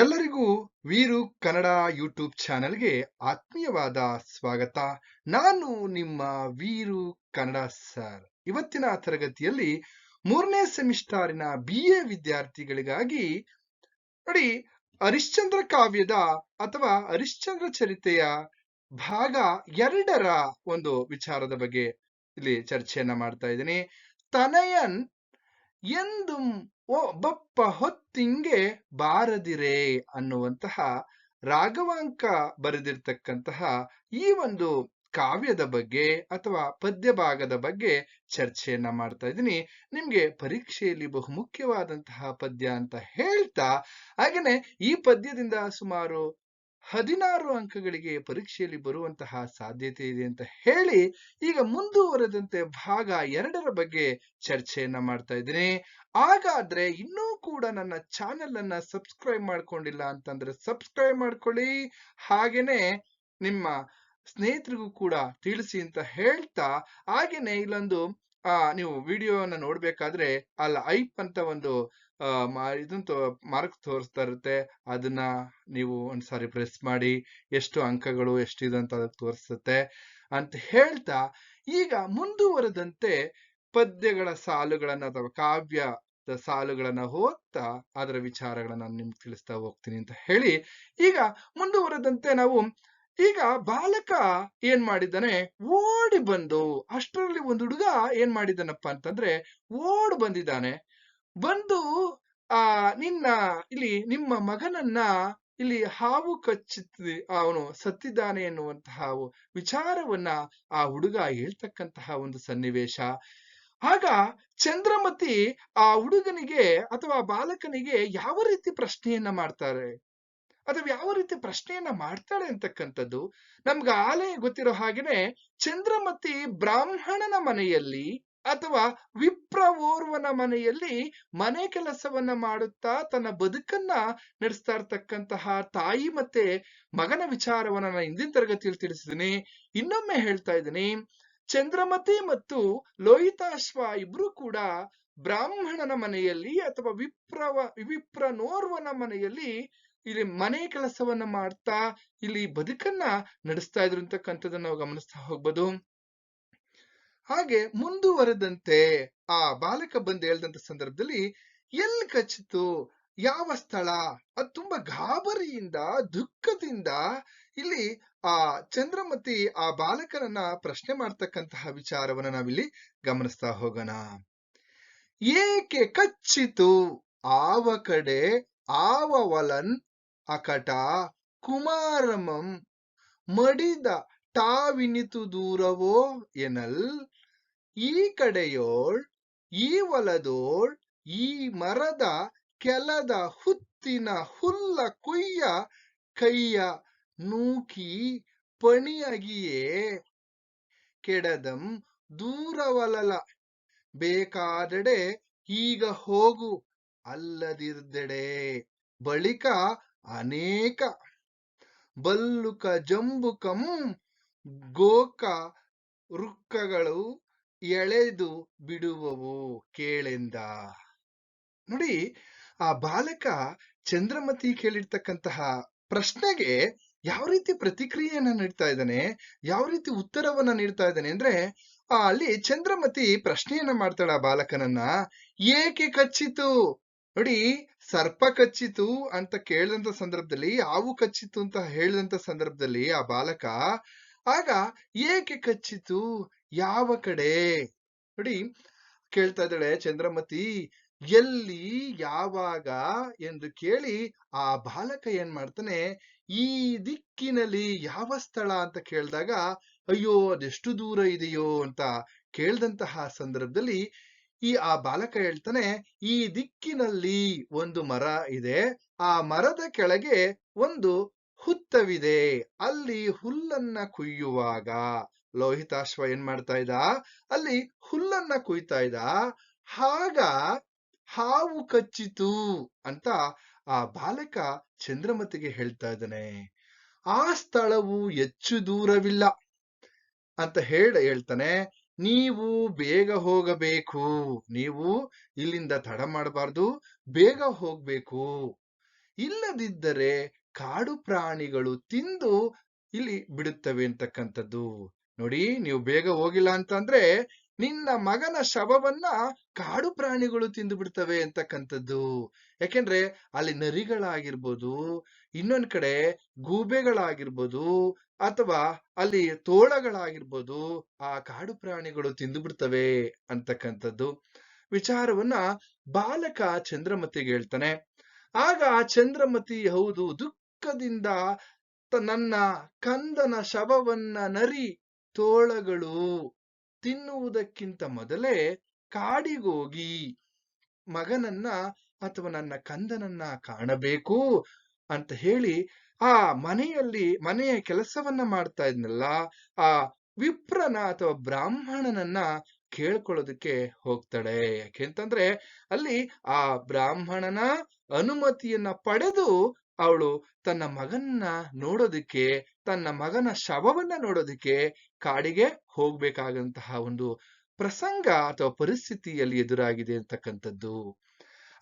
ಎಲ್ಲರಿಗೂ ವೀರು ಕನ್ನಡ ಯೂಟ್ಯೂಬ್ ಚಾನೆಲ್ಗೆ ಆತ್ಮೀಯವಾದ ಸ್ವಾಗತ. ನಾನು ನಿಮ್ಮ ವೀರು ಕನ್ನಡ ಸರ್. ಇವತ್ತಿನ ತರಗತಿಯಲ್ಲಿ ಮೂರನೇ ಸೆಮಿಸ್ಟಾರಿನ ಬಿ ಎ ವಿದ್ಯಾರ್ಥಿಗಳಿಗಾಗಿ ನೋಡಿ ಹರಿಶ್ಚಂದ್ರ ಕಾವ್ಯದ ಅಥವಾ ಹರಿಶ್ಚಂದ್ರ ಚರಿತೆಯ ಭಾಗ ಎರಡರ ಒಂದು ವಿಚಾರದ ಬಗ್ಗೆ ಇಲ್ಲಿ ಚರ್ಚೆಯನ್ನ ಮಾಡ್ತಾ ಇದ್ದೀನಿ. ತನಯನ್ ಎಂದು ಒಬ್ಬಪ್ಪ ಹೊತ್ತಿಂಗೆ ಬಾರದಿರೆ ಅನ್ನುವಂತಹ ರಾಘವಾಂಕ ಬರೆದಿರ್ತಕ್ಕಂತಹ ಈ ಒಂದು ಕಾವ್ಯದ ಬಗ್ಗೆ ಅಥವಾ ಪದ್ಯ ಭಾಗದ ಬಗ್ಗೆ ಚರ್ಚೆಯನ್ನ ಮಾಡ್ತಾ ಇದ್ದೀನಿ. ನಿಮ್ಗೆ ಪರೀಕ್ಷೆಯಲ್ಲಿ ಬಹುಮುಖ್ಯವಾದಂತಹ ಪದ್ಯ ಅಂತ ಹೇಳ್ತಾ, ಹಾಗೇನೆ ಈ ಪದ್ಯದಿಂದ ಸುಮಾರು ಹದಿನಾರು ಅಂಕಗಳಿಗೆ ಪರೀಕ್ಷೆಯಲ್ಲಿ ಬರುವಂತಹ ಸಾಧ್ಯತೆ ಇದೆ ಅಂತ ಹೇಳಿ ಈಗ ಮುಂದುವರೆದಂತೆ ಭಾಗ ಎರಡರ ಬಗ್ಗೆ ಚರ್ಚೆಯನ್ನ ಮಾಡ್ತಾ ಇದ್ದೀನಿ. ಹಾಗಾದ್ರೆ ಇನ್ನೂ ಕೂಡ ನನ್ನ ಚಾನೆಲ್ ಅನ್ನ ಸಬ್ಸ್ಕ್ರೈಬ್ ಮಾಡ್ಕೊಂಡಿಲ್ಲ ಅಂತಂದ್ರೆ ಸಬ್ಸ್ಕ್ರೈಬ್ ಮಾಡ್ಕೊಳ್ಳಿ. ಹಾಗೇನೆ ನಿಮ್ಮ ಸ್ನೇಹಿತರಿಗೂ ಕೂಡ ತಿಳಿಸಿ ಅಂತ ಹೇಳ್ತಾ, ಹಾಗೇನೆ ಇಲ್ಲೊಂದು, ಆ, ನೀವು ವಿಡಿಯೋನ ನೋಡ್ಬೇಕಾದ್ರೆ ಅಲ್ಲ ಐಪ್ ಅಂತ ಒಂದು ಇದನ್ನ ಮಾರ್ಕ್ ತೋರಿಸ್ತಾ ಇರುತ್ತೆ ಅದನ್ನ ನೀವು ಒಂದ್ಸಾರಿ ಪ್ರೆಸ್ ಮಾಡಿ, ಎಷ್ಟು ಅಂಕಗಳು, ಎಷ್ಟಿದೆ ಅಂತ ಅದಕ್ಕೆ ತೋರಿಸುತ್ತೆ. ಅಂತ ಹೇಳ್ತಾ, ಈಗ ಮುಂದುವರೆದಂತೆ ಪದ್ಯಗಳ ಸಾಲುಗಳನ್ನ ಅಥವಾ ಕಾವ್ಯದ ಸಾಲುಗಳನ್ನ ಓದ್ತಾ, ಅದರ ವಿಚಾರಗಳನ್ನ ನಾನು ನಿಮ್ಗೆ ತಿಳಿಸ್ತಾ ಹೋಗ್ತೀನಿ ಅಂತ ಹೇಳಿ, ಈಗ ಮುಂದುವರೆದಂತೆ ನಾವು, ಈಗ ಬಾಲಕ ಏನ್ ಮಾಡಿದ್ದಾನೆ, ಓಡಿ ಬಂದು, ಅಷ್ಟರಲ್ಲಿ ಒಂದು ಹುಡುಗ ಏನ್ ಮಾಡಿದ್ದಾನಪ್ಪ ಅಂತಂದ್ರೆ, ಓಡ್ ಬಂದಿದ್ದಾನೆ. ಬಂದು, ಆ, ನಿನ್ನ, ಇಲ್ಲಿ ನಿಮ್ಮ ಮಗನನ್ನ ಇಲ್ಲಿ ಹಾವು ಕಚ್ಚಿ ಅವನು ಸತ್ತಿದ್ದಾನೆ ಎನ್ನುವಂತಹ ವಿಚಾರವನ್ನ ಆ ಹುಡುಗ ಹೇಳ್ತಕ್ಕಂತಹ ಒಂದು ಸನ್ನಿವೇಶ. ಆಗ ಚಂದ್ರಮತಿ ಆ ಹುಡುಗನಿಗೆ ಅಥವಾ ಬಾಲಕನಿಗೆ ಯಾವ ರೀತಿ ಪ್ರಶ್ನೆಯನ್ನ ಮಾಡ್ತಾರೆ? ಅಥವಾ ಯಾವ ರೀತಿ ಪ್ರಶ್ನೆಯನ್ನ ಮಾಡ್ತಾಳೆ ಅಂತಕ್ಕಂಥದ್ದು ನಮ್ಗೆ ಆಲಯ ಗೊತ್ತಿರೋ ಹಾಗೇನೆ ಚಂದ್ರಮತಿ ಬ್ರಾಹ್ಮಣನ ಮನೆಯಲ್ಲಿ ಅಥವಾ ವಿಪ್ರ ಓರ್ವನ ಮನೆಯಲ್ಲಿ ಮನೆ ಕೆಲಸವನ್ನ ಮಾಡುತ್ತಾ ತನ್ನ ಬದುಕನ್ನ ನಡೆಸ್ತಾ ಇರ್ತಕ್ಕಂತಹ ತಾಯಿ ಮತ್ತೆ ಮಗನ ವಿಚಾರವನ್ನ ನಾನು ಹಿಂದಿನ ತರಗತಿಯಲ್ಲಿ ತಿಳಿಸಿದ್ದೀನಿ ಇನ್ನೊಮ್ಮೆ ಹೇಳ್ತಾ ಇದ್ದೀನಿ. ಚಂದ್ರಮತಿ ಮತ್ತು ಲೋಹಿತಾಶ್ವ ಇಬ್ರು ಕೂಡ ಬ್ರಾಹ್ಮಣನ ಮನೆಯಲ್ಲಿ ಅಥವಾ ವಿಪ್ರವ ವಿಪ್ರನೋರ್ವನ ಮನೆಯಲ್ಲಿ ಇಲ್ಲಿ ಮನೆ ಕೆಲಸವನ್ನ ಮಾಡ್ತಾ ಇಲ್ಲಿ ಬದುಕನ್ನ ನಡೆಸ್ತಾ ಇದ್ರು ಅಂತಕ್ಕಂಥದ್ದನ್ನ ನಾವು ಗಮನಿಸ್ತಾ ಹೋಗ್ಬೋದು. ಹಾಗೆ ಮುಂದುವರೆದಂತೆ ಆ ಬಾಲಕ ಬಂದು ಹೇಳ್ದಂತ ಸಂದರ್ಭದಲ್ಲಿ ಎಲ್ಲಿ ಕಚ್ಚಿತು ಯಾವ ಸ್ಥಳ, ಅದ್ ತುಂಬಾ ಗಾಬರಿಯಿಂದ, ದುಃಖದಿಂದ ಇಲ್ಲಿ ಆ ಚಂದ್ರಮತಿ ಆ ಬಾಲಕನನ್ನ ಪ್ರಶ್ನೆ ಮಾಡ್ತಕ್ಕಂತಹ ವಿಚಾರವನ್ನ ನಾವಿಲ್ಲಿ ಗಮನಿಸ್ತಾ ಹೋಗೋಣ. ಏಕೆ ಕಚ್ಚಿತು? ಆವ ಕಡೆ ಆವವಲನ್ ಅಕಟ ಕುಮಾರಮಂ ಮಡಿದ ಟಾವಿನಿತು ದೂರವೋ ಎನಲ್, ಈ ಕಡೆಯೋಳ್, ಈ ಒಲದೋಳ್, ಈ ಮರದ ಕೆಲದ ಹುತ್ತಿನ ಹುಲ್ಲ ಕುಯ್ಯ ಕೈಯ ನೂಕಿ ಪಣಿಯಗಿಯೇ ಕೆಡದಂ ದೂರವಲಲ. ಬೇಕಾದಡೆ ಈಗ ಹೋಗು ಅಲ್ಲದಿರ್ದೆಡೆ ಬಳಿಕ ಅನೇಕ ಬಲ್ಲುಕ ಜಂಬುಕಂ ಗೋಕ ವೃಕ್ಕಗಳು ಎಳೆದು ಬಿಡುವವು ಕೇಳೆಂದ. ನೋಡಿ, ಆ ಬಾಲಕ ಚಂದ್ರಮತಿ ಕೇಳಿರ್ತಕ್ಕಂತಹ ಪ್ರಶ್ನೆಗೆ ಯಾವ ರೀತಿ ಪ್ರತಿಕ್ರಿಯೆಯನ್ನ ನೀಡ್ತಾ ಇದ್ದಾನೆ, ಯಾವ ರೀತಿ ಉತ್ತರವನ್ನ ನೀಡ್ತಾ ಇದ್ದಾನೆ ಅಂದ್ರೆ, ಆ ಅಲ್ಲಿ ಚಂದ್ರಮತಿ ಪ್ರಶ್ನೆಯನ್ನ ಮಾಡ್ತಾಳ ಆ ಬಾಲಕನನ್ನ, ಏಕೆ ಕಚ್ಚಿತು? ನೋಡಿ, ಸರ್ಪ ಕಚ್ಚಿತು ಅಂತ ಕೇಳಿದಂತ ಸಂದರ್ಭದಲ್ಲಿ, ಹಾವು ಕಚ್ಚಿತು ಅಂತ ಹೇಳಿದಂತ ಸಂದರ್ಭದಲ್ಲಿ ಆ ಬಾಲಕ ಆಗ ಏಕೆ ಕಚ್ಚಿತು? ಯಾವ ಕಡೆ? ನೋಡಿ, ಕೇಳ್ತಾ ಇದ್ದಾಳೆ ಚಂದ್ರಮತಿ, ಎಲ್ಲಿ, ಯಾವಾಗ ಎಂದು ಕೇಳಿ ಆ ಬಾಲಕ ಏನ್ ಮಾಡ್ತಾನೆ, ಈ ದಿಕ್ಕಿನಲ್ಲಿ ಯಾವ ಸ್ಥಳ ಅಂತ ಕೇಳಿದಾಗ, ಅಯ್ಯೋ, ಅದೆಷ್ಟು ದೂರ ಇದೆಯೋ ಅಂತ ಕೇಳ್ದಂತಹ ಸಂದರ್ಭದಲ್ಲಿ ಈ ಆ ಬಾಲಕ ಹೇಳ್ತಾನೆ, ಈ ದಿಕ್ಕಿನಲ್ಲಿ ಒಂದು ಮರ ಇದೆ, ಆ ಮರದ ಕೆಳಗೆ ಒಂದು ಹುತ್ತವಿದೆ, ಅಲ್ಲಿ ಹುಲ್ಲನ್ನ ಕುಯ್ಯುವಾಗ. ಲೋಹಿತಾಶ್ವ ಏನ್ ಮಾಡ್ತಾ ಇದ್ದ? ಅಲ್ಲಿ ಹುಲ್ಲನ್ನ ಕುಯ್ತಾ ಇದ್ದ. ಆಗ ಹಾವು ಕಚ್ಚಿತು ಅಂತ ಆ ಬಾಲಕ ಚಂದ್ರಮತಿಗೆ ಹೇಳ್ತಾ ಇದ್ದಾನೆ. ಆ ಸ್ಥಳವು ಹೆಚ್ಚು ದೂರವಿಲ್ಲ ಅಂತ ಹೇಳ ಹೇಳ್ತಾನೆ. ನೀವು ಬೇಗ ಹೋಗಬೇಕು. ನೀವು ಇಲ್ಲಿಂದ ತಡ ಮಾಡಬಾರ್ದು. ಬೇಗ ಹೋಗ್ಬೇಕು. ಇಲ್ಲದಿದ್ದರೆ ಕಾಡು ಪ್ರಾಣಿಗಳು ತಿಂದು ಇಲ್ಲಿ ಬಿಡುತ್ತವೆ ಅಂತಕ್ಕಂಥದ್ದು. ನೋಡಿ, ನೀವು ಬೇಗ ಹೋಗಿಲ್ಲ ಅಂತಂದ್ರೆ ನಿನ್ನ ಮಗನ ಶವವನ್ನ ಕಾಡು ಪ್ರಾಣಿಗಳು ತಿಂದು ಬಿಡ್ತವೆ ಅಂತಕ್ಕಂಥದ್ದು. ಯಾಕೆಂದ್ರೆ ಅಲ್ಲಿ ನರಿಗಳಾಗಿರ್ಬೋದು, ಇನ್ನೊಂದ್ ಕಡೆ ಗೂಬೆಗಳಾಗಿರ್ಬೋದು, ಅಥವಾ ಅಲ್ಲಿ ತೋಳಗಳಾಗಿರ್ಬೋದು ಆ ಕಾಡು ಪ್ರಾಣಿಗಳು ತಿಂದು ಬಿಡ್ತವೆ ಅಂತಕ್ಕಂಥದ್ದು. ವಿಚಾರವನ್ನ ಬಾಲಕ ಚಂದ್ರಮತಿಗೆ ಹೇಳ್ತಾನೆ. ಆಗ ಚಂದ್ರಮತಿ ಹೌದು ದುಃಖದಿಂದ ನನ್ನ ಕಂದನ ಶವವನ್ನ ನರಿ ತೋಳಗಳು ತಿನ್ನುವುದಕ್ಕಿಂತ ಮೊದಲೇ ಕಾಡಿಗೋಗಿ ಮಗನನ್ನ ಅಥವಾ ನನ್ನ ಕಂದನನ್ನ ಕಾಣಬೇಕು ಅಂತ ಹೇಳಿ ಆ ಮನೆಯಲ್ಲಿ, ಮನೆಯ ಕೆಲಸವನ್ನ ಮಾಡ್ತಾ ಇದ್ನಲ್ಲ, ಆ ವಿಪ್ರನ ಅಥವಾ ಬ್ರಾಹ್ಮಣನನ್ನ ಕೇಳ್ಕೊಳ್ಳೋದಕ್ಕೆ ಹೋಗ್ತಾಳೆ. ಯಾಕೆಂತಂದ್ರೆ ಅಲ್ಲಿ ಆ ಬ್ರಾಹ್ಮಣನ ಅನುಮತಿಯನ್ನ ಪಡೆದು ಅವಳು ತನ್ನ ಮಗನ್ನ ನೋಡೋದಕ್ಕೆ, ತನ್ನ ಮಗನ ಶವವನ್ನ ನೋಡೋದಕ್ಕೆ ಕಾಡಿಗೆ ಹೋಗ್ಬೇಕಾದಂತಹ ಒಂದು ಪ್ರಸಂಗ ಅಥವಾ ಪರಿಸ್ಥಿತಿಯಲ್ಲಿ ಎದುರಾಗಿದೆ ಅಂತಕ್ಕಂಥದ್ದು.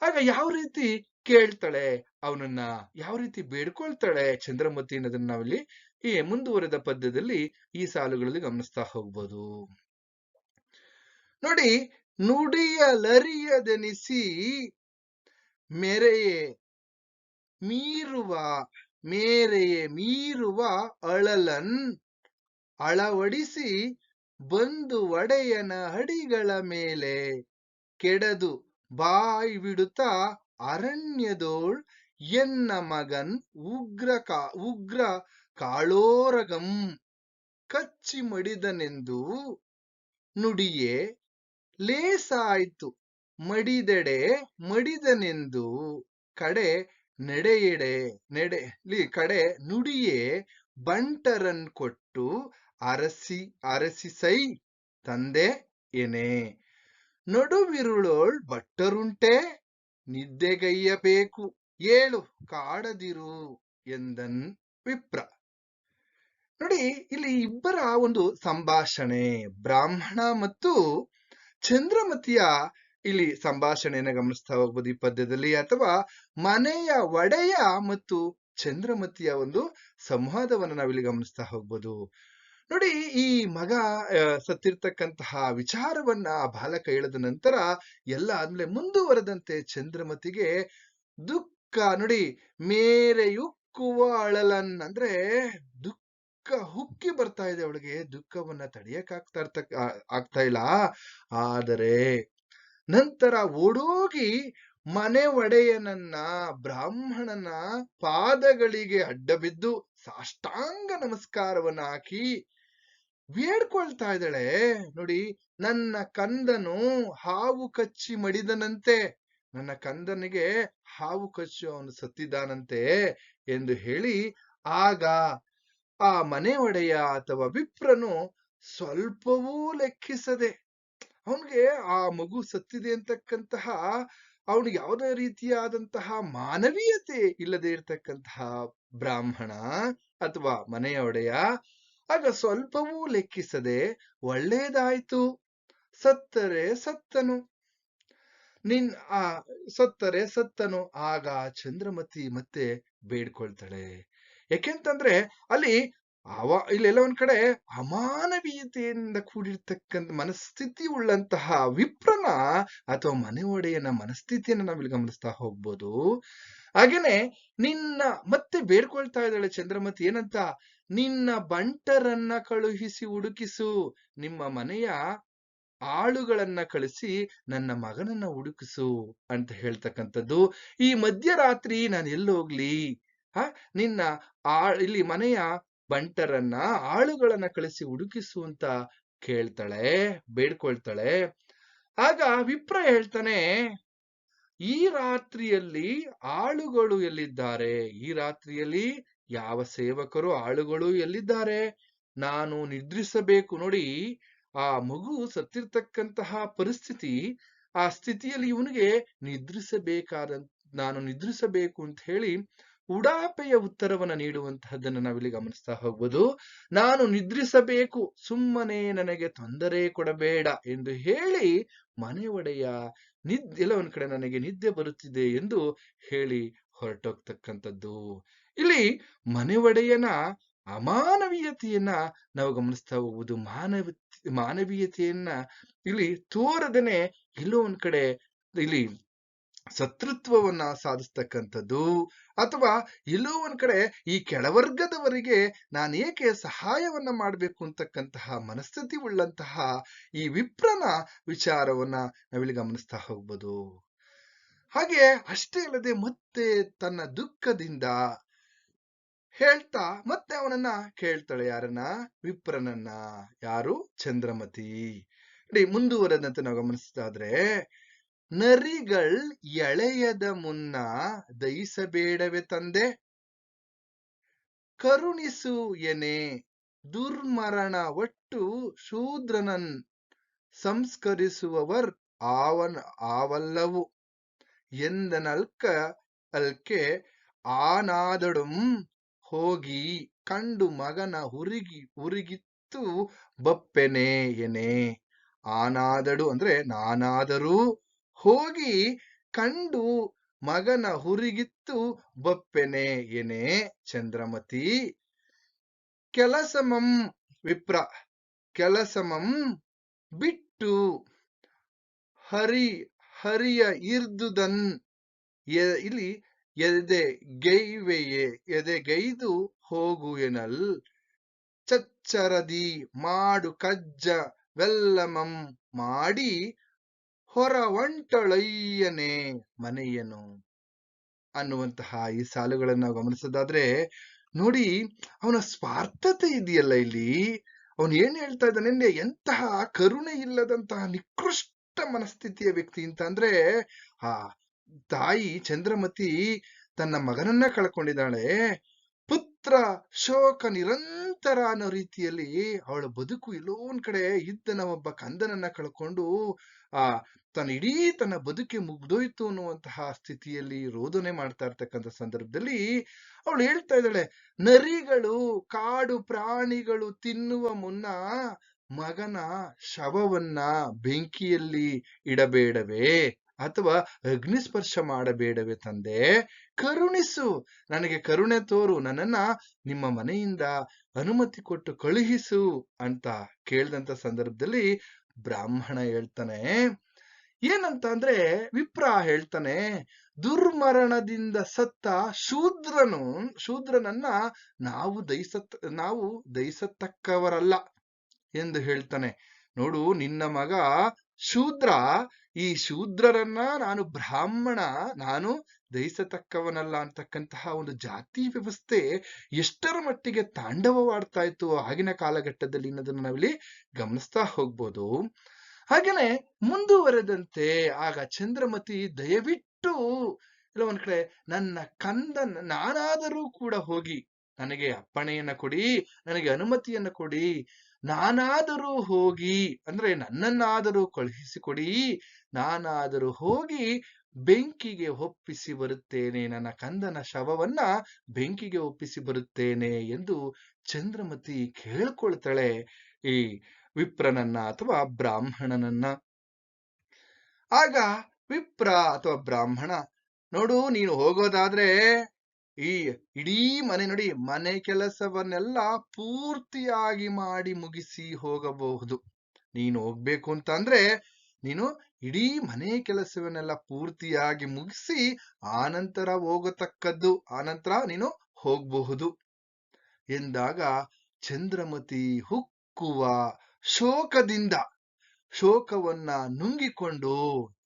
ಆಗ ಯಾವ ರೀತಿ ಕೇಳ್ತಾಳೆ? ಅವನನ್ನ ಯಾವ ರೀತಿ ಬೇಡ್ಕೊಳ್ತಾಳೆ? ಚಂದ್ರಮತಿ ಅನ್ನೋದನ್ನ ನಾವಿಲ್ಲಿ ಈ ಮುಂದುವರೆದ ಪದ್ಯದಲ್ಲಿ ಈ ಸಾಲುಗಳಲ್ಲಿ ಗಮನಿಸ್ತಾ ಹೋಗ್ಬೋದು. ನೋಡಿ, ನುಡಿಯಲರಿಯದೆನಿಸಿ ಮೆರೆಯೆ ಮೀರುವ ಮೇರೆಯೇ ಮೀರುವ ಅಳಲನ್ ಅಳವಡಿಸಿ ಬಂದು ಒಡೆಯನ ಹಡಿಗಳ ಮೇಲೆ ಕೆಡದು ಬಾಯ್ ಬಿಡುತ್ತ ಅರಣ್ಯದೋಳ್ ಎನ್ನ ಮಗನ್ ಉಗ್ರ ಕಾ, ಉಗ್ರ ಕಾಳೋರಗಂ ಕಚ್ಚಿ ಮಡಿದನೆಂದು ನುಡಿಯೇ ಲೇಸಾಯ್ತು ಮಡಿದೆಡೆ ಮಡಿದನೆಂದು ಕಡೆ ನಡೆಯೆಡೆ, ನಡೆ ಲಿ ಕಡೆ ನುಡಿಯೇ ಬಂಟರನ್ ಕೊಟ್ಟು ಅರಸಿ ಅರಸಿಸೈ ತಂದೆ ಎನೆ. ನಡುವಿರುಳೋಳ್ ಬಟ್ಟರುಂಟೆ ನಿದ್ದೆಗೈಯಬೇಕು ಏಳು ಕಾಡದಿರು ಎಂದನ್ ವಿಪ್ರ. ನೋಡಿ, ಇಲ್ಲಿ ಇಬ್ಬರ ಒಂದು ಸಂಭಾಷಣೆ, ಬ್ರಾಹ್ಮಣ ಮತ್ತು ಚಂದ್ರಮತಿಯ ಇಲ್ಲಿ ಸಂಭಾಷಣೆಯನ್ನು ಗಮನಿಸ್ತಾ ಹೋಗ್ಬೋದು ಈ ಪದ್ಯದಲ್ಲಿ, ಅಥವಾ ಮನೆಯ ಒಡೆಯ ಮತ್ತು ಚಂದ್ರಮತಿಯ ಒಂದು ಸಂವಾದವನ್ನ ನಾವಿಲ್ಲಿ ಗಮನಿಸ್ತಾ ಹೋಗ್ಬೋದು. ನೋಡಿ, ಈ ಮಗ ಸತ್ತಿರ್ತಕ್ಕಂತಹ ವಿಚಾರವನ್ನ ಆ ಬಾಲಕ ಹೇಳಿದ ನಂತರ ಎಲ್ಲ ಆದ್ಮೇಲೆ ಮುಂದುವರೆದಂತೆ ಚಂದ್ರಮತಿಗೆ ದುಃಖ, ನೋಡಿ ಮೇರೆಯುಕ್ಕುವ ಅಳಲನ್, ಅಂದ್ರೆ ದುಃಖ ಹುಕ್ಕಿ ಬರ್ತಾ ಇದೆ ಅವಳಿಗೆ. ದುಃಖವನ್ನ ತಡೆಯಕ್ ಆಗ್ತಾ ಇರ್ತಕ್ಕ ಆಗ್ತಾ ಇಲ್ಲ. ಆದರೆ ನಂತರ ಓಡೋಗಿ ಮನೆ ಒಡೆಯನನ್ನ ಬ್ರಾಹ್ಮಣನ ಪಾದಗಳಿಗೆ ಅಡ್ಡಬಿದ್ದು ಸಾಷ್ಟಾಂಗ ನಮಸ್ಕಾರವನ್ನ ಹಾಕಿ ಬೇಡ್ಕೊಳ್ತಾ ಇದ್ದಾಳೆ. ನೋಡಿ, ನನ್ನ ಕಂದನು ಹಾವು ಕಚ್ಚಿ ಮಡಿದನಂತೆ, ನನ್ನ ಕಂದನಿಗೆ ಹಾವು ಕಚ್ಚು ಅವನು ಸತ್ತಿದ್ದಾನಂತೆ ಎಂದು ಹೇಳಿ, ಆಗ ಆ ಮನೆ ಒಡೆಯ ಅಥವಾ ವಿಪ್ರನು ಸ್ವಲ್ಪವೂ ಲೆಕ್ಕಿಸದೆ ಅವನಿಗೆ ಆ ಮಗು ಸತ್ತಿದೆ ಅಂತಕ್ಕಂತಹ ಅವನಿಗೆ ಯಾವುದೇ ರೀತಿಯಾದಂತಹ ಮಾನವೀಯತೆ ಇಲ್ಲದೆ ಇರತಕ್ಕಂತಹ ಬ್ರಾಹ್ಮಣ ಅಥವಾ ಮನೆಯ ಒಡೆಯ, ಆಗ ಸ್ವಲ್ಪವೂ ಲೆಕ್ಕಿಸದೆ ಒಳ್ಳೇದಾಯ್ತು. ಸತ್ತರೆ ಸತ್ತನು. ನಿನ್ ಆ ಸತ್ತರೆ ಸತ್ತನು. ಆಗ ಚಂದ್ರಮತಿ ಮತ್ತೆ ಬೇಡ್ಕೊಳ್ತಾಳೆ. ಯಾಕೆಂತಂದ್ರೆ ಅಲ್ಲಿ ಅವ ಇಲ್ಲೆಲ್ಲ ಒಂದ್ ಕಡೆ ಅಮಾನವೀಯತೆಯಿಂದ ಕೂಡಿರ್ತಕ್ಕಂಥ ಮನಸ್ಥಿತಿ ಉಳ್ಳಂತಹ ವಿಪ್ರನ ಅಥವಾ ಮನೆ ಒಡೆಯನ ಮನಸ್ಥಿತಿಯನ್ನ ನಾವಿಲ್ಲಿ ಗಮನಿಸ್ತಾ ಹೋಗ್ಬೋದು. ಹಾಗೇನೆ ನಿನ್ನ ಮತ್ತೆ ಬೇಡ್ಕೊಳ್ತಾ ಇದ್ದಾಳೆ ಚಂದ್ರಮತಿ ಏನಂತ, ನಿನ್ನ ಬಂಟರನ್ನ ಕಳುಹಿಸಿ ಹುಡುಕಿಸು, ನಿಮ್ಮ ಮನೆಯ ಆಳುಗಳನ್ನ ಕಳಿಸಿ ನನ್ನ ಮಗನನ್ನ ಹುಡುಕಿಸು ಅಂತ ಹೇಳ್ತಕ್ಕಂಥದ್ದು. ಈ ಮಧ್ಯರಾತ್ರಿ ನಾನು ಎಲ್ಲೋಗ್ಲಿ ಹ? ನಿನ್ನ ಆ, ಇಲ್ಲಿ ಮನೆಯ ಬಂಟರನ್ನ ಆಳುಗಳನ್ನ ಕಳಿಸಿ ಹುಡುಕಿಸುವಂತ ಕೇಳ್ತಾಳೆ, ಬೇಡ್ಕೊಳ್ತಾಳೆ. ಆಗ ವಿಪ್ರ ಹೇಳ್ತಾನೆ, ಈ ರಾತ್ರಿಯಲ್ಲಿ ಆಳುಗಳು ಎಲ್ಲಿದ್ದಾರೆ? ಈ ರಾತ್ರಿಯಲ್ಲಿ ಯಾವ ಸೇವಕರು, ಆಳುಗಳು ಎಲ್ಲಿದ್ದಾರೆ? ನಾನು ನಿದ್ರಿಸಬೇಕು ನೋಡಿ. ಆ ಮಗು ಸತ್ತಿರ್ತಕ್ಕಂತಹ ಪರಿಸ್ಥಿತಿ, ಆ ಸ್ಥಿತಿಯಲ್ಲಿ ಇವನಿಗೆ ನಿದ್ರಿಸಬೇಕಾದ ನಾನು ನಿದ್ರಿಸಬೇಕು ಅಂತ ಹೇಳಿ ಉಡಾಪೆಯ ಉತ್ತರವನ್ನು ನೀಡುವಂತಹದ್ದನ್ನ ನಾವಿಲ್ಲಿ ಗಮನಿಸ್ತಾ ಹೋಗ್ಬೋದು. ನಾನು ನಿದ್ರಿಸಬೇಕು, ಸುಮ್ಮನೆ ನನಗೆ ತೊಂದರೆ ಕೊಡಬೇಡ ಎಂದು ಹೇಳಿ ಮನೆ ಒಡೆಯ ನಿದ್, ಎಲ್ಲ ಒಂದ್ ಕಡೆ ನನಗೆ ನಿದ್ದೆ ಬರುತ್ತಿದೆ ಎಂದು ಹೇಳಿ ಹೊರಟೋಗ್ತಕ್ಕಂಥದ್ದು. ಇಲ್ಲಿ ಮನೆ ಒಡೆಯನ ಅಮಾನವೀಯತೆಯನ್ನ ನಾವು ಗಮನಿಸ್ತಾ ಹೋಗುವುದು ಮಾನವ ಮಾನವೀಯತೆಯನ್ನ ಇಲ್ಲಿ ತೋರದನೆ ಇಲ್ಲೋ ಒಂದ್ ಕಡೆ ಇಲ್ಲಿ ಶತ್ರುತ್ವವನ್ನ ಸಾಧಿಸ್ತಕ್ಕಂಥದ್ದು. ಅಥವಾ ಇಲ್ಲೋ ಒಂದ್ ಕಡೆ ಈ ಕೆಳವರ್ಗದವರಿಗೆ ಏಕೆ ಸಹಾಯವನ್ನ ಮಾಡಬೇಕು ಅಂತಕ್ಕಂತಹ ಮನಸ್ಥಿತಿ ಉಳ್ಳಂತಹ ಈ ವಿಪ್ರನ ವಿಚಾರವನ್ನ ನಾವಿಲ್ಲಿ ಗಮನಿಸ್ತಾ ಹೋಗ್ಬೋದು. ಹಾಗೆ ಅಷ್ಟೇ ಅಲ್ಲದೆ ಮತ್ತೆ ತನ್ನ ದುಃಖದಿಂದ ಹೇಳ್ತಾ ಮತ್ತೆ ಅವನನ್ನ ಕೇಳ್ತಾಳೆ ಯಾರನ್ನ? ವಿಪ್ರನನ್ನ. ಯಾರು? ಚಂದ್ರಮತಿ. ಮುಂದುವರೆದಂತೆ ನಾವು ಗಮನಿಸ್ತಾದ್ರೆ ನರಿಗಳ್ ಎಳೆಯದ ಮುನ್ನ ದಯಿಸಬೇಡವೆ ತಂದೆ. ಕರುಣಿಸು ಎನೆ ದುರ್ಮರಣ ಒಟ್ಟು ಶೂದ್ರನನ್ ಸಂಸ್ಕರಿಸುವವರ್ ಆವನ್ ಆವಲ್ಲವು. ಎಂದನಲ್ಕ ಅಲ್ಕೆ ಆನಾದಡುಂ ಹೋಗಿ ಕಂಡು ಮಗನ ಹುರಿಗಿ ಹುರಿಗಿತ್ತು ಬಪ್ಪೆನೆ ಎನೆ. ಆನಾದಡು ಅಂದ್ರೆ ನಾನಾದರೂ ಹೋಗಿ ಕಂಡು ಮಗನ ಹುರಿಗಿತ್ತು, ಬಪ್ಪೆನೆ ಎನೆ ಚಂದ್ರಮತಿ, ಕೆಲಸಮಂ ವಿಪ್ರ, ಕೆಲಸಮಂ ಬಿಟ್ಟು ಹರಿ, ಹರಿಯ ಇರ್ದುದನ್ ಇಲ್ಲಿ ಎದೆ ಗೈವೆಯೇ, ಎದೆ ಗೈದು ಹೋಗು ಎನಲ್, ಚಚ್ಚರದಿ ಮಾಡು ಕಜ್ಜ, ವೆಲ್ಲಮಂ ಮಾಡಿ ಹೊರ ಒಂಟಳಯ್ಯನೆ ಮನೆಯನು ಅನ್ನುವಂತಹ ಈ ಸಾಲುಗಳನ್ನ ಗಮನಿಸೋದಾದ್ರೆ, ನೋಡಿ ಅವನ ಸ್ವಾರ್ಥತೆ ಇದೆಯಲ್ಲ ಇಲ್ಲಿ. ಅವನು ಏನ್ ಹೇಳ್ತಾ ಇದ್ದಾನೆ ಎಂತಹ ಕರುಣೆ ಇಲ್ಲದಂತಹ ನಿಕೃಷ್ಟ ಮನಸ್ಥಿತಿಯ ವ್ಯಕ್ತಿ ಅಂತ ಅಂದ್ರೆ, ಆ ತಾಯಿ ಚಂದ್ರಮತಿ ತನ್ನ ಮಗನನ್ನ ಕಳ್ಕೊಂಡಿದ್ದಾಳೆ. ಪುತ್ರ ಶೋಕ ನಿರಂತರ ಅನ್ನೋ ರೀತಿಯಲ್ಲಿ ಅವಳ ಬದುಕು ಎಲ್ಲೋ ಒಂದ್ ಕಡೆ ಇದ್ದನ ಒಬ್ಬ ಕಂದನನ್ನ ಕಳ್ಕೊಂಡು, ಆ, ತನ್ನ ಇಡೀ ತನ್ನ ಬದುಕೆ ಮುಗ್ದೋಯ್ತು ಅನ್ನುವಂತಹ ಸ್ಥಿತಿಯಲ್ಲಿ ರೋದನೆ ಮಾಡ್ತಾ ಇರ್ತಕ್ಕಂಥ ಸಂದರ್ಭದಲ್ಲಿ ಅವಳು ಹೇಳ್ತಾ ಇದ್ದಾಳೆ, ನರಿಗಳು, ಕಾಡು ಪ್ರಾಣಿಗಳು ತಿನ್ನುವ ಮುನ್ನ ಮಗನ ಶವವನ್ನ ಬೆಂಕಿಯಲ್ಲಿ ಇಡಬೇಡವೇ ಅಥವಾ ಅಗ್ನಿಸ್ಪರ್ಶ ಮಾಡಬೇಡವೇ ತಂದೆ, ಕರುಣಿಸು, ನನಗೆ ಕರುಣೆ ತೋರು, ನನ್ನನ್ನ ನಿಮ್ಮ ಮನೆಯಿಂದ ಅನುಮತಿ ಕೊಟ್ಟು ಕಳುಹಿಸು ಅಂತ ಕೇಳಿದಂತ ಸಂದರ್ಭದಲ್ಲಿ ಬ್ರಾಹ್ಮಣ ಹೇಳ್ತಾನೆ, ಏನಂತ ಅಂದ್ರೆ ವಿಪ್ರ ಹೇಳ್ತಾನೆ, ದುರ್ಮರಣದಿಂದ ಸತ್ತ ಶೂದ್ರನು, ಶೂದ್ರನನ್ನ ನಾವು ದಯಿಸತ್, ನಾವು ದಯಿಸತಕ್ಕವರಲ್ಲ ಎಂದು ಹೇಳ್ತಾನೆ. ನೋಡು, ನಿನ್ನ ಮಗ ಶೂದ್ರ, ಈ ಶೂದ್ರರನ್ನ ನಾನು ಬ್ರಾಹ್ಮಣ, ನಾನು ದಯಿಸತಕ್ಕವನಲ್ಲ ಅಂತಕ್ಕಂತಹ ಒಂದು ಜಾತಿ ವ್ಯವಸ್ಥೆ ಎಷ್ಟರ ಮಟ್ಟಿಗೆ ತಾಂಡವವಾಡ್ತಾ ಇತ್ತು ಆಗಿನ ಕಾಲಘಟ್ಟದಲ್ಲಿ ಅನ್ನೋದನ್ನ ನಾವಿಲ್ಲಿ ಗಮನಿಸ್ತಾ ಹೋಗ್ಬೋದು. ಹಾಗೇನೆ ಮುಂದುವರೆದಂತೆ ಆಗ ಚಂದ್ರಮತಿ ದಯವಿಟ್ಟು ಇಲ್ಲ ಒಂದ್ ಕಡೆ ನನ್ನ ಕಂದ ನಾನಾದರೂ ಕೂಡ ಹೋಗಿ ನನಗೆ ಅಪ್ಪಣೆಯನ್ನ ಕೊಡಿ, ನನಗೆ ಅನುಮತಿಯನ್ನ ಕೊಡಿ, ನಾನಾದರೂ ಹೋಗಿ ಅಂದ್ರೆ ನನ್ನನ್ನಾದರೂ ಕಳುಹಿಸಿಕೊಡಿ, ನಾನಾದರೂ ಹೋಗಿ ಬೆಂಕಿಗೆ ಒಪ್ಪಿಸಿ ಬರುತ್ತೇನೆ, ನನ್ನ ಕಂದನ ಶವವನ್ನ ಬೆಂಕಿಗೆ ಒಪ್ಪಿಸಿ ಬರುತ್ತೇನೆ ಎಂದು ಚಂದ್ರಮತಿ ಕೇಳ್ಕೊಳ್ತಾಳೆ. ಈ ವಿಪ್ರನನ್ನ ಅಥವಾ ಬ್ರಾಹ್ಮಣನನ್ನ. ಆಗ ವಿಪ್ರ ಅಥವಾ ಬ್ರಾಹ್ಮಣ, ನೋಡು, ನೀನು ಹೋಗೋದಾದ್ರೆ ಈ ಇಡೀ ಮನೆ ನೋಡಿ, ಮನೆ ಕೆಲಸವನ್ನೆಲ್ಲ ಪೂರ್ತಿಯಾಗಿ ಮಾಡಿ ಮುಗಿಸಿ ಹೋಗಬಹುದು. ನೀನು ಹೋಗ್ಬೇಕು ಅಂತ ಅಂದ್ರೆ ನೀನು ಇಡೀ ಮನೆ ಕೆಲಸವನ್ನೆಲ್ಲ ಪೂರ್ತಿಯಾಗಿ ಮುಗಿಸಿ ಆನಂತರ ಹೋಗತಕ್ಕದ್ದು, ಆನಂತರ ನೀನು ಹೋಗಬಹುದು. ಎಂದಾಗ ಚಂದ್ರಮತಿ ಹುಕ್ಕುವ ಶೋಕದಿಂದ, ಶೋಕವನ್ನ ನುಂಗಿಕೊಂಡು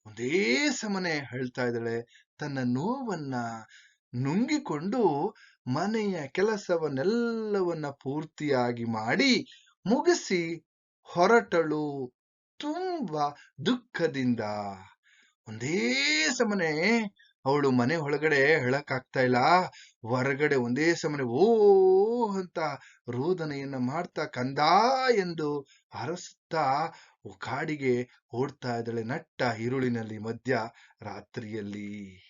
ಒಂದೇ ಸಮನೆ ಹೇಳ್ತಾ ಇದ್ದಾಳೆ. ತನ್ನ ನೋವನ್ನ ನುಂಗಿಕೊಂಡು ಮನೆಯ ಕೆಲಸವನ್ನೆಲ್ಲವನ್ನ ಪೂರ್ತಿಯಾಗಿ ಮಾಡಿ ಮುಗಿಸಿ ಹೊರಟಳು ತುಂಬಾ ದುಃಖದಿಂದ ಒಂದೇ ಸಮನೆ ಅವಳು ಮನೆ ಒಳಗಡೆ ಹೇಳಕ್ಕಾಗ್ತಾ ಇಲ್ಲ. ಹೊರಗಡೆ ಒಂದೇ ಸಮನೆ, ಓ, ಅಂತ ರೋದನೆಯನ್ನ ಮಾಡ್ತಾ ಕಂದ ಎಂದು ಹರಸ್ತಾ ಕಾಡಿಗೆ ಓಡ್ತಾ ಇದ್ದಾಳೆ ನಟ್ಟ ಈರುಳಿನಲ್ಲಿ ಮಧ್ಯ ರಾತ್ರಿಯಲ್ಲಿ.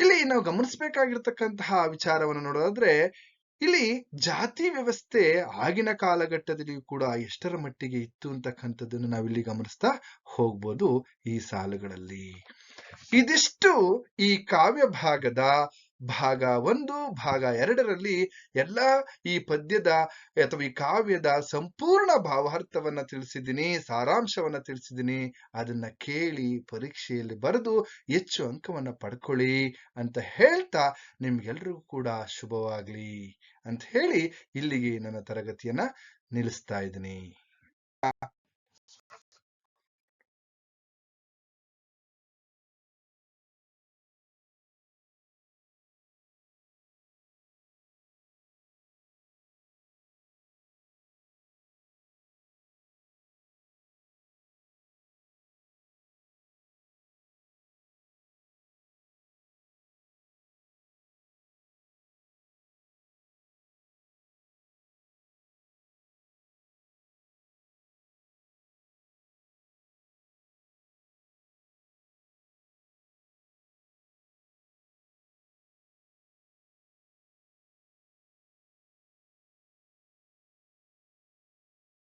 ಇಲ್ಲಿ ನಾವು ಗಮನಿಸಬೇಕಾಗಿರ್ತಕ್ಕಂತಹ ವಿಚಾರವನ್ನು ನೋಡೋದಾದ್ರೆ ಇಲ್ಲಿ ಜಾತಿ ವ್ಯವಸ್ಥೆ ಆಗಿನ ಕಾಲಘಟ್ಟದಲ್ಲಿಯೂ ಕೂಡ ಎಷ್ಟರ ಮಟ್ಟಿಗೆ ಇತ್ತು ಅಂತಕ್ಕಂಥದ್ದನ್ನು ನಾವಿಲ್ಲಿ ಗಮನಿಸ್ತಾ ಹೋಗ್ಬೋದು ಈ ಸಾಲುಗಳಲ್ಲಿ. ಇದಿಷ್ಟು ಈ ಕಾವ್ಯ ಭಾಗದ ಭಾಗ ಒಂದು, ಭಾಗ ಎರಡರಲ್ಲಿ ಎಲ್ಲ ಈ ಪದ್ಯದ ಅಥವಾ ಈ ಕಾವ್ಯದ ಸಂಪೂರ್ಣ ಭಾವಾರ್ಥವನ್ನ ತಿಳಿಸಿದ್ದೀನಿ, ಸಾರಾಂಶವನ್ನ ತಿಳಿಸಿದ್ದೀನಿ. ಅದನ್ನ ಕೇಳಿ ಪರೀಕ್ಷೆಯಲ್ಲಿ ಬರೆದು ಹೆಚ್ಚು ಅಂಕವನ್ನ ಪಡ್ಕೊಳ್ಳಿ ಅಂತ ಹೇಳ್ತಾ ನಿಮ್ಗೆಲ್ರಿಗೂ ಕೂಡ ಶುಭವಾಗ್ಲಿ ಅಂತ ಹೇಳಿ ಇಲ್ಲಿಗೆ ನನ್ನ ತರಗತಿಯನ್ನ ನಿಲ್ಲಿಸ್ತಾ ಇದ್ದೀನಿ.